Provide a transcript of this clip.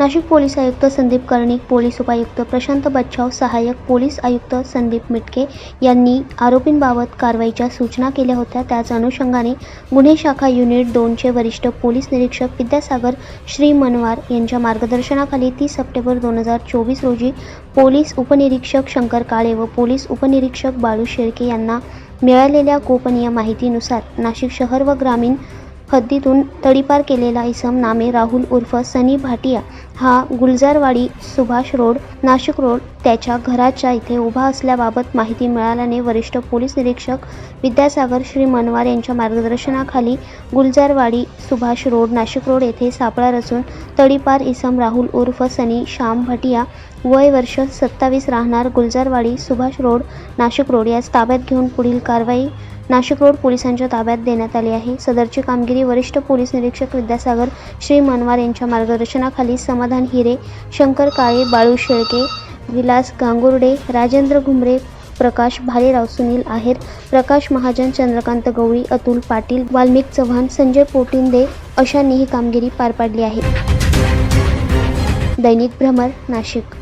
Nashik police आयुक्त Sandeep Karnik police उपायुक्त प्रशांत बच्छाव सहाय्यक पोलीस आयुक्त संदीप मिटके यांनी आरोपींबाबत कारवाईच्या सूचना केल्या होत्या. त्याच अनुषंगाने गुन्हे शाखा युनिट दोनचे वरिष्ठ पोलीस निरीक्षक विद्यासागर श्री मनवार यांच्या मार्गदर्शनाखाली तीस सप्टेंबर दोन हजार चोवीस रोजी पोलीस उपनिरीक्षक शंकर काळे व पोलीस उपनिरीक्षक बाळू शेळके यांना मिळालेल्या गोपनीय माहितीनुसार नाशिक शहर व ग्रामीण हद्दीतून तडीपार केलेला इसम नामे राहुल उर्फ सनी भाटिया हा गुलजारवाडी सुभाष रोड नाशिक रोड त्याच्या घराच्या इथे उभा असल्याबाबत माहिती मिळाल्याने वरिष्ठ पोलीस निरीक्षक विद्यासागर श्री मनवार यांच्या मार्गदर्शनाखाली गुलजारवाडी सुभाष रोड नाशिक रोड येथे सापळा रचून तडीपार इसम राहुल उर्फ सनी श्याम भाटिया वय वर्ष सत्तावीस राहणार गुलजारवाडी सुभाष रोड नाशिक रोड यास ताब्यात घेऊन पुढील कारवाई नाशिक रोड पोलिसांच्या ताब्यात देण्यात आली आहे. सदरची कामगिरी वरिष्ठ पोलीस निरीक्षक विद्यासागर श्री मनवार यांच्या मार्गदर्शनाखाली समाधान हिरे शंकर काळे बाळू शेळके विलास गांगुर्डे राजेंद्र घुमरे प्रकाश भालेराव सुनील आहेर प्रकाश महाजन चंद्रकांत गवळी अतुल पाटील वाल्मिक चव्हाण संजय पोटिंदे अशांनी ही कामगिरी पार पाडली आहे. दैनिक भ्रमर नाशिक.